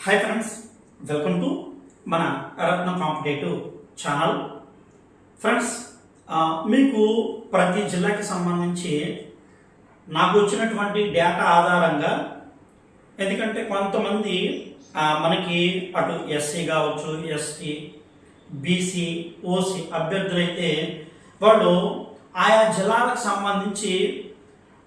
Hi friends welcome to మన రత్న competitive channel friends మీకు ప్రతి జిల్లాకి సంబంధించి నాకు వచ్చినటువంటి డేటా ఆధారంగా ఎందుకంటే కొంతమంది మనకి అటు ఎస్సీ కావచ్చు ఎస్టీ బీసీ ఓసీ అభ్యర్థులైతే వాళ్ళు ఆయా జిల్లాలకు సంబంధించి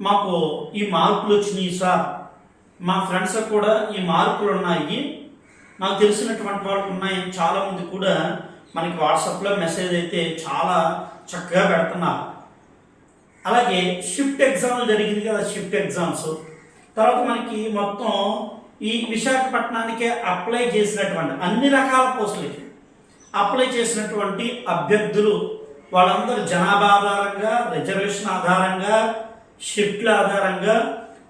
మాకు ఈ మార్కులు వచ్చినాయి సార్. మా ఫ్రెండ్స్ కూడా ఈ మార్కులు ఉన్నాయి నాకు తెలిసినటువంటి వాళ్ళకు ఉన్నాయి. చాలా మంది కూడా మనకి వాట్సాప్లో మెసేజ్ అయితే చాలా చక్కగా పెడుతున్నారు. అలాగే షిఫ్ట్ ఎగ్జామ్ జరిగింది కదా షిఫ్ట్ ఎగ్జామ్స్. తర్వాత మనకి మొత్తం ఈ విశాఖపట్నానికే అప్లై చేసినటువంటి అన్ని రకాల పోస్టులకి అప్లై చేసినటువంటి అభ్యర్థులు వాళ్ళందరూ జనాభా ఆధారంగా రిజర్వేషన్ ఆధారంగా షిఫ్ట్ల ఆధారంగా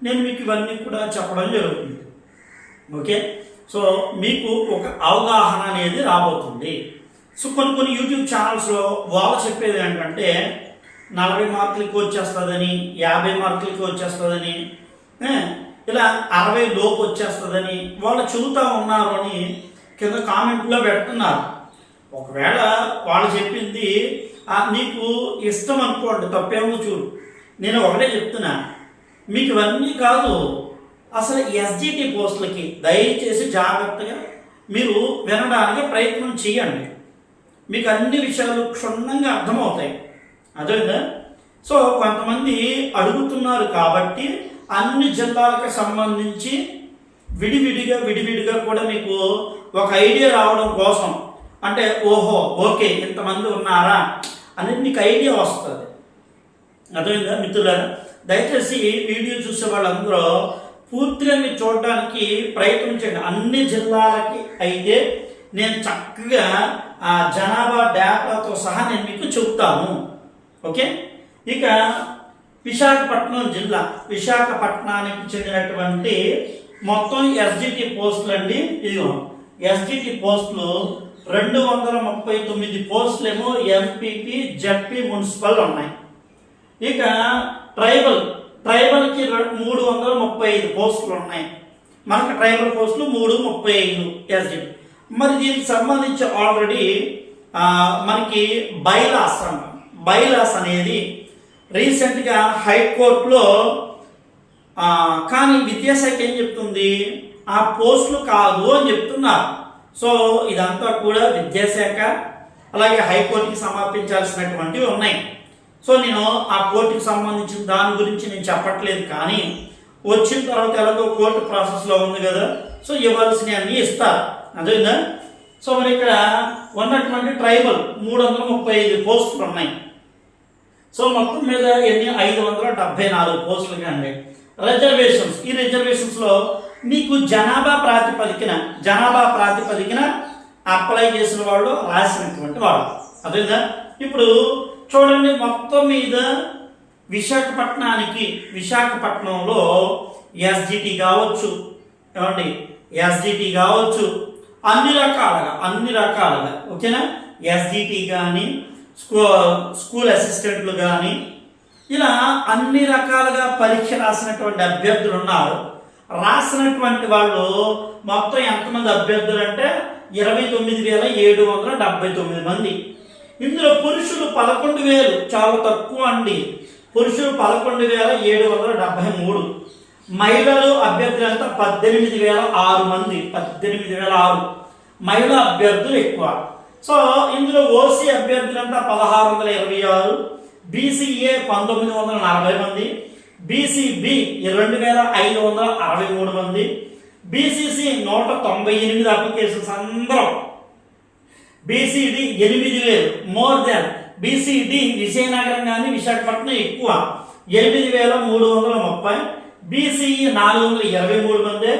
నేను మీకు ఇవన్నీ కూడా చెప్పడం జరుగుతుంది. ఓకే? సో మీకు ఒక అవగాహన అనేది రాబోతుంది. సో కొన్ని కొన్ని యూట్యూబ్ ఛానల్స్లో వాళ్ళు చెప్పేది ఏంటంటే నలభై మార్కులకి వచ్చేస్తుందని యాభై మార్కులకి వచ్చేస్తుందని ఇలా అరవై లోపు వచ్చేస్తుందని వాళ్ళు చెబుతా ఉన్నారు అని కింద కామెంట్లో పెడుతున్నారు. ఒకవేళ వాళ్ళు చెప్పింది నీకు ఇష్టం అనుకోండి తప్పేమో చూడు. నేను ఒకటే చెప్తున్నా. మీకు ఇవన్నీ కాదు. అసలు ఎస్జిటి పోస్టులకి దయచేసి జాగ్రత్తగా మీరు వినడానికి ప్రయత్నం చేయండి. మీకు అన్ని విషయాలు క్షుణ్ణంగా అర్థమవుతాయి. అదేవిధంగా సో కొంతమంది అడుగుతున్నారు కాబట్టి అన్ని జిల్లాలకు సంబంధించి విడివిడిగా విడివిడిగా కూడా మీకు ఒక ఐడియా రావడం కోసం. అంటే ఓహో ఓకే ఇంతమంది ఉన్నారా? అనేది మీకు ఐడియా వస్తుంది. అర్థమైందా మిత్రులారా? దయచేసి వీడియో చూసే వాళ్ళందరూ పూర్తిగా మీరు చూడడానికి ప్రయత్నం చేయండి. అన్ని జిల్లాలకి అయితే నేను చక్కగా ఆ జనాభా డేటాతో సహా నేను మీకు చెప్తాను ఓకే? ఇక విశాఖపట్నం జిల్లా. విశాఖపట్నానికి చెందినటువంటి మొత్తం ఎస్జిటి పోస్టులు అండి ఇదిగో ఎస్జిటి పోస్టులు రెండు వందల ముప్పై తొమ్మిది పోస్టులేమో ఎంపీపీ జడ్పీ మున్సిపల్ ఉన్నాయి. ఇక ట్రైబల్ ట్రైబల్కి మూడు వందల ముప్పై ఐదు పోస్టులు ఉన్నాయి. మనకు ట్రైబల్ పోస్టులు మూడు ముప్పై ఐదు ఎస్జి మరి దీనికి సంబంధించి ఆల్రెడీ మనకి బైలాస్ అంట. బైలాస్ అనేది రీసెంట్గా హైకోర్టులో కానీ విద్యాశాఖ ఏం చెప్తుంది? ఆ పోస్టులు కాదు అని చెప్తున్నారు. సో ఇదంతా కూడా విద్యాశాఖ అలాగే హైకోర్టుకి సమర్పించాల్సినటువంటివి ఉన్నాయి. సో నేను ఆ కోర్టుకి సంబంధించిన దాని గురించి నేను చెప్పట్లేదు కానీ వచ్చిన తర్వాత ఎలాగో కోర్టు ప్రాసెస్లో ఉంది కదా సో ఇవ్వాల్సినవి అన్నీ ఇస్తారు. అదేందా సో మరి ఇక్కడ ఉన్నటువంటి ట్రైబల్ మూడు వందల ముప్పై ఐదు పోస్టులు ఉన్నాయి. సో మొత్తం మీద ఎన్ని? ఐదు వందల డెబ్బై నాలుగు పోస్టులు అండి రిజర్వేషన్స్. ఈ రిజర్వేషన్స్లో మీకు జనాభా ప్రాతిపదికన జనాభా ప్రాతిపదికన అప్లై చేసిన వాళ్ళు రాసినటువంటి వాళ్ళు. అదేవిధంగా ఇప్పుడు చూడండి మొత్తం మీద విశాఖపట్నానికి విశాఖపట్నంలో ఎస్జిటి కావచ్చు. ఏమండి? ఎస్జిటి కావచ్చు. అన్ని రకాలుగా అన్ని రకాలుగా ఓకేనా? ఎస్జిటి కానీ స్కూ స్కూల్ అసిస్టెంట్లు కానీ ఇలా అన్ని రకాలుగా పరీక్ష రాసినటువంటి అభ్యర్థులు ఉన్నారు. రాసినటువంటి వాళ్ళు మొత్తం ఎంతమంది అభ్యర్థులు అంటే ఇరవై తొమ్మిది వేల ఏడు వందల డెబ్బై తొమ్మిది మంది. ఇందులో పురుషులు పదకొండు వేలు చాలా తక్కువ అండి. పురుషులు పదకొండు వేల ఏడు వందల డెబ్బై మూడు. మహిళలు అభ్యర్థులంతా పద్దెనిమిది వేల ఆరు మంది. పద్దెనిమిది వేల ఆరు. మహిళా అభ్యర్థులు ఎక్కువ. సో ఇందులో ఓసీ అభ్యర్థులంతా పదహారు వందల ఇరవై ఆరు. బీసీఏ పంతొమ్మిది వందల నలభై మంది. బీసీబి రెండు వేల ఐదు వందల అరవై మూడు మంది. బీసీసీ నూట తొంభై ఎనిమిది అప్లికేషన్స్ అందరం బీసీడి ఎనిమిది వేలు మోర్ దెన్ బీసీడి విజయనగరం కానీ విశాఖపట్నం ఎక్కువ. ఎనిమిది వేల మూడు వందల ముప్పై బీసీఈ నాలుగు వందల ఇరవై మూడు మంది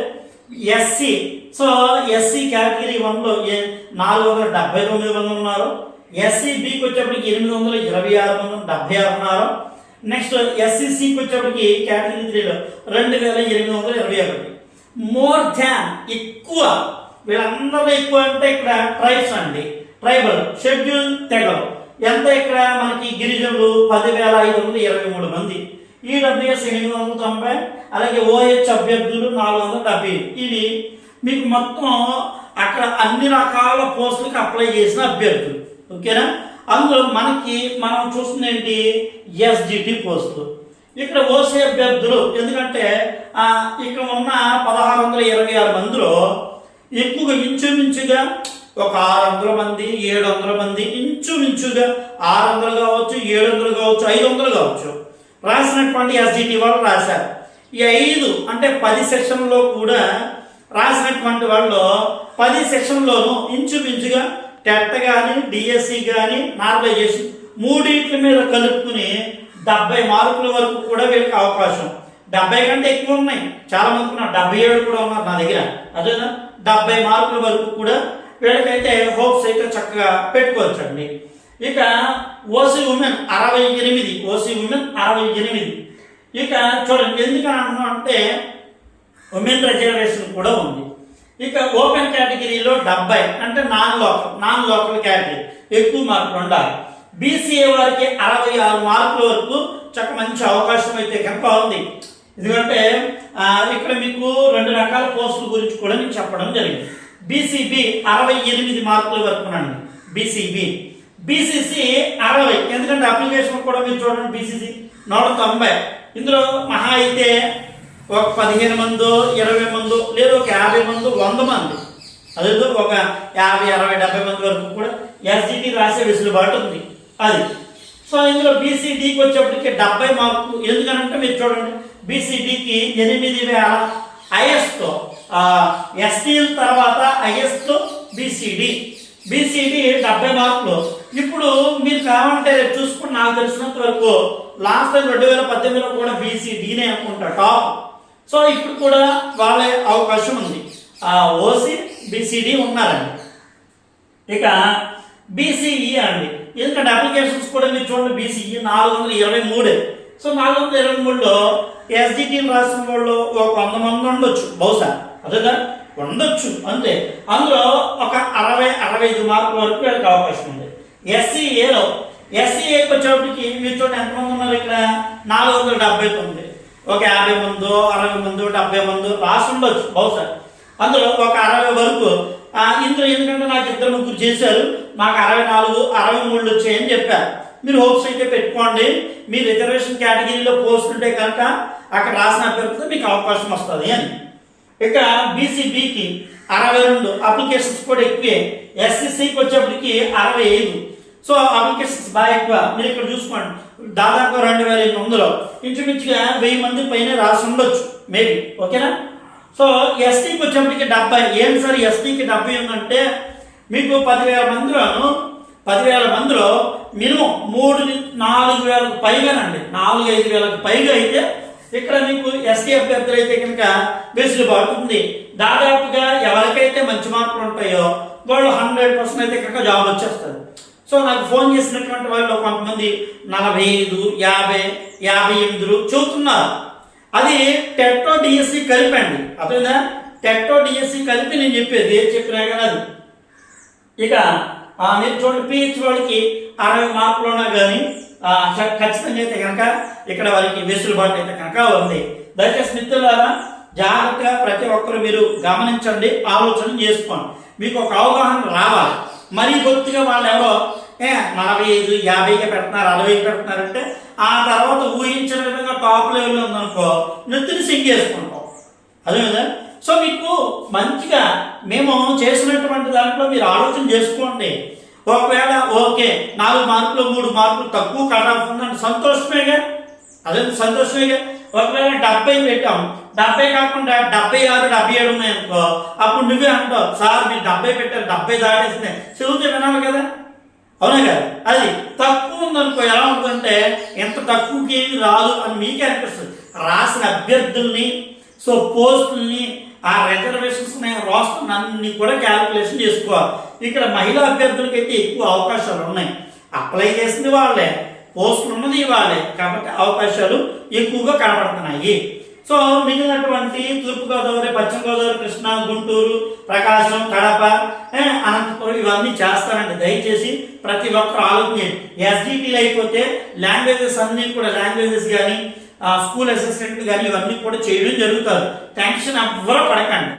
ఎస్సీ సో ఎస్సీ కేటగిరీ వన్లో నాలుగు వందల డెబ్బై తొమ్మిది మంది ఉన్నారు. ఎస్సీ బికి వచ్చేప్పటికి ఎనిమిది వందల ఇరవై ఆరు మంది డెబ్బై ఆరు ఉన్నారు. నెక్స్ట్ ఎస్సీసీకి వచ్చేప్పటికి కేటగిరీ త్రీలో రెండు వేల ఎనిమిది వందల ఇరవై ఒకటి. మోర్ దాన్ ఎక్కువ వీళ్ళందరూ ఎక్కువ అంటే ఇక్కడ ట్రైబ్స్ అండి. ట్రైబల్ షెడ్యూల్ తెగలు. ఎంత ఇక్కడ మనకి గిరిజనులు? పదివేల ఐదు వందల ఇరవై మూడు మంది. ఈడబ్ల్యూఎస్ ఎనిమిది వందల తొంభై అలాగే ఓహెచ్ అభ్యర్థులు నాలుగు వందల డెబ్బై ఇవి మీకు మొత్తం అక్కడ అన్ని రకాల పోస్టులకు అప్లై చేసిన అభ్యర్థులు. ఓకేనా? అందులో మనకి మనం చూస్తుంది ఏంటి? ఎస్జిటి పోస్టులు. ఇక్కడ ఓసీ అభ్యర్థులు ఎందుకంటే ఇక్కడ ఉన్న పదహారు వందల ఇరవై ఆరు మందిలో ఎక్కువగా ఇంచుమించుగా ఒక ఆరు వందల మంది ఏడు వందల మంది ఇంచుమించుగా ఆరు వందలు కావచ్చు ఏడు వందలు కావచ్చు ఐదు వందలు కావచ్చు. రాసినటువంటి ఎస్జిటి వాళ్ళు రాశారు. ఈ ఐదు అంటే పది సెక్షన్లో కూడా రాసినటువంటి వాళ్ళు పది సెక్షన్లోనూ ఇంచుమించుగా టెట్ కానీ డిఎస్సి కానీ నార్మలైజేషన్ మూడింటి మీద కలుపుకుని డెబ్బై మార్కుల వరకు కూడా వీళ్ళకి అవకాశం. డెబ్బై కంటే ఎక్కువ ఉన్నాయి. చాలా మంది ఉన్నారు. డెబ్బై ఏడు కూడా ఉన్నారు నా దగ్గర. అదేనా? డెబ్బై మార్కుల వరకు కూడా వీళ్ళకైతే హోప్స్ అయితే చక్కగా పెట్టుకోవచ్చండి. ఇక ఓసీ ఉమెన్ అరవై ఎనిమిది ఓసీ ఉమెన్ అరవై ఎనిమిది. ఇక చూడండి ఎందుకని అంటున్నాం అంటే ఉమెన్ రిజర్వేషన్ కూడా ఉంది. ఇక ఓపెన్ కేటగిరీలో డెబ్బై అంటే non local non local category ఎక్కువ మార్కులు ఉండాలి. బీసీఏ వారికి అరవై ఆరు మార్కుల వరకు చక్క మంచి అవకాశం అయితే కనుక ఉంది. ఎందుకంటే ఇక్కడ మీకు రకాల పోస్టుల గురించి కూడా నేను చెప్పడం జరిగింది. బీసీబీ అరవై ఎనిమిది మార్కుల వరకు అండి బీసీబీ బీసీసీ అరవై. ఎందుకంటే అప్లికేషన్ కూడా మీరు చూడండి బీసీసీ నూట తొంభై. ఇందులో మహా అయితే ఒక పదిహేను మందో ఇరవై మందో లేదా ఒక యాభై మందో వంద మంది. అదేదో ఒక యాభై అరవై డెబ్బై మంది వరకు కూడా ఎస్జిటి రాసే వెసులుబాటు ఉంది. అది. సో ఇందులో బీసీడీకి వచ్చేప్పటికి డెబ్బై మార్కులు. ఎందుకనంటే మీరు చూడండి బీసీడీకి ఎనిమిది వేల ఐఎస్తో ఎస్టీల తర్వాత ఐఎస్తో బీసీడీ. బీసీడీ డెబ్బై మార్కులు. ఇప్పుడు మీరు కావాలంటే రేపు చూసుకుని నాకు తెలిసినంత వరకు లాస్ట్ టైం రెండు వేల పద్దెనిమిదిలో కూడా బీసీడీనే అనుకుంటా టాప్. సో ఇప్పుడు కూడా వాళ్ళే అవకాశం ఉంది. ఆ ఓసీ బీసీడీ ఉన్నారండి. ఇక బీసీఈ అండి. ఎందుకంటే అప్లికేషన్స్ కూడా మీరు చూడండి బీసీఈ నాలుగు వందల ఇరవై మూడే. సో నాలుగు వందల ఇరవై మూడులో ఎస్జిటి రాసిన వాళ్ళు ఒక వంద మంది ఉండొచ్చు బహుశా. అదేగా ఉండొచ్చు అంతే. అందులో ఒక అరవై అరవై ఐదు మార్కుల వరకు వీళ్ళకి అవకాశం ఉంది. ఎస్సీఏలో ఎస్సీఏకి వచ్చేప్పటికి మీరు చూడండి ఎంతమంది ఉన్నారు ఇక్కడ? నాలుగు వందల డెబ్బై తొమ్మిది. ఒక యాభై మందో అరవై మందో డెబ్బై మందో రాసి ఉండొచ్చు బహుశా. అందులో ఒక అరవై వరకు ఇందులో ఎందుకంటే నాకు ఇద్దరు ముగ్గురు చేశారు నాకు అరవై నాలుగు అరవై మూడు వచ్చాయని చెప్పారు. మీరు హోప్స్ అయితే పెట్టుకోండి. మీ రిజర్వేషన్ కేటగిరీలో పోస్ట్ ఉంటే కనుక అక్కడ రాసిన అభ్యర్థితో మీకు అవకాశం వస్తుంది అని. ఇక బీసీబీకి అరవై రెండు అప్లికేషన్స్ కూడా ఎక్కువే. ఎస్సీసీకి వచ్చేప్పటికి అరవై ఐదు. సో అప్లికేషన్స్ బాగా ఎక్కువ. మీరు ఇక్కడ చూసుకోండి. దాదాపు రెండు వేల ఎనిమిది వందలు. ఇంచుమించుగా వెయ్యి మంది పైన రాసి ఉండొచ్చు. మేబీ ఓకేనా? సో ఎస్టీకి వచ్చేప్పటికి డెబ్బై. ఏం సార్ ఎస్టీకి డెబ్బై ఉందంటే మీకు పదివేల మందిలోను పదివేల మందిలో మినిమం మూడు నాలుగు వేలకు పైగానండి. నాలుగు ఐదు వేలకు పైగా అయితే ఇక్కడ మీకు ఎస్టీ అభ్యర్థులు అయితే కనుక వెసులుబాటు ఉంది. దాదాపుగా ఎవరికైతే మంచి మార్కులు ఉంటాయో వాళ్ళు హండ్రెడ్ పర్సెంట్ అయితే కనుక జాబ్ వచ్చేస్తుంది సో నాకు ఫోన్ చేసినటువంటి వాళ్ళు కొంతమంది నలభై ఐదు యాభై యాభై ఎనిమిదిలు చూస్తున్నారు అది టెట్టో డిఎస్సి కలిపండి అర్థమైందా? టెట్టో డిఎస్సి కలిపి నేను చెప్పేది ఏది చెప్పినా కానీ అది. ఇక మీరు చూడండి పిహెచ్ వాడికి అరవై మార్కులు ఉన్నా కానీ ఖచ్చితంగా అయితే కనుక ఇక్కడ వారికి వెసులుబాటు అయితే కనుక ఉంది. దయచేసి మిత్రులారా జాగ్రత్తగా ప్రతి ఒక్కరు మీరు గమనించండి ఆలోచన చేసుకోండి. మీకు ఒక అవగాహన రావాలి. మరీ బొత్తిగా వాళ్ళు ఎవరో ఏ నలభై ఐదు యాభైకి పెడుతున్నారు అరవైకి పెడుతున్నారంటే ఆ తర్వాత ఊహించిన విధంగా టాప్ లెవెల్లో ఉందనుకో నెత్తిని సింక్ చేసుకుంటాం అదే కదా? సో మీకు మంచిగా మేము చేసినటువంటి దాంట్లో మీరు ఆలోచన చేసుకోండి. ఒకవేళ ఓకే నాలుగు మార్కులు మూడు మార్కులు తక్కువ కట్ ఉందని సంతోషమేగా? అదే సంతోషమేగా? ఒకవేళ డెబ్బై పెట్టాం డెబ్బై కాకుండా డెబ్బై ఆరు డెబ్బై ఏడు ఉన్నాయనుకో అప్పుడు నువ్వే అంటావు సార్ మీరు డెబ్బై పెట్టారు డెబ్బై దాడేసినాయి చదివితే వినాలి కదా? అవునా కదా? అది తక్కువ ఉందనుకో ఎలా ఉంటుందంటే ఎంత తక్కువకి రాదు అని మీకే అనిపిస్తుంది. రాసిన అభ్యర్థుల్ని సో పోస్టుల్ని ఆ రిజర్వేషన్స్ రాష్ట్రం అన్ని కూడా క్యాలిక్యులేషన్ చేసుకోవాలి. ఇక్కడ మహిళా అభ్యర్థులకి అయితే ఎక్కువ అవకాశాలు ఉన్నాయి. అప్లై చేసింది వాళ్ళే పోస్టులు ఉన్నది వాళ్ళే కాబట్టి అవకాశాలు ఎక్కువగా కనబడుతున్నాయి. సో మిగిలినటువంటి తూర్పుగోదావరి పశ్చిమ గోదావరి కృష్ణా గుంటూరు ప్రకాశం కడప అనంతపురం ఇవన్నీ చేస్తానండి దయచేసి ప్రతి ఒక్కరు ఆలోచించండి ఎస్డిటీలు అయిపోతే లాంగ్వేజెస్ అన్నీ కూడా లాంగ్వేజెస్ కానీ స్కూల్ అసిస్టెంట్ కానీ ఇవన్నీ కూడా చేయడం జరుగుతుంది టెన్షన్ ఎవ్వరూ పడకండి.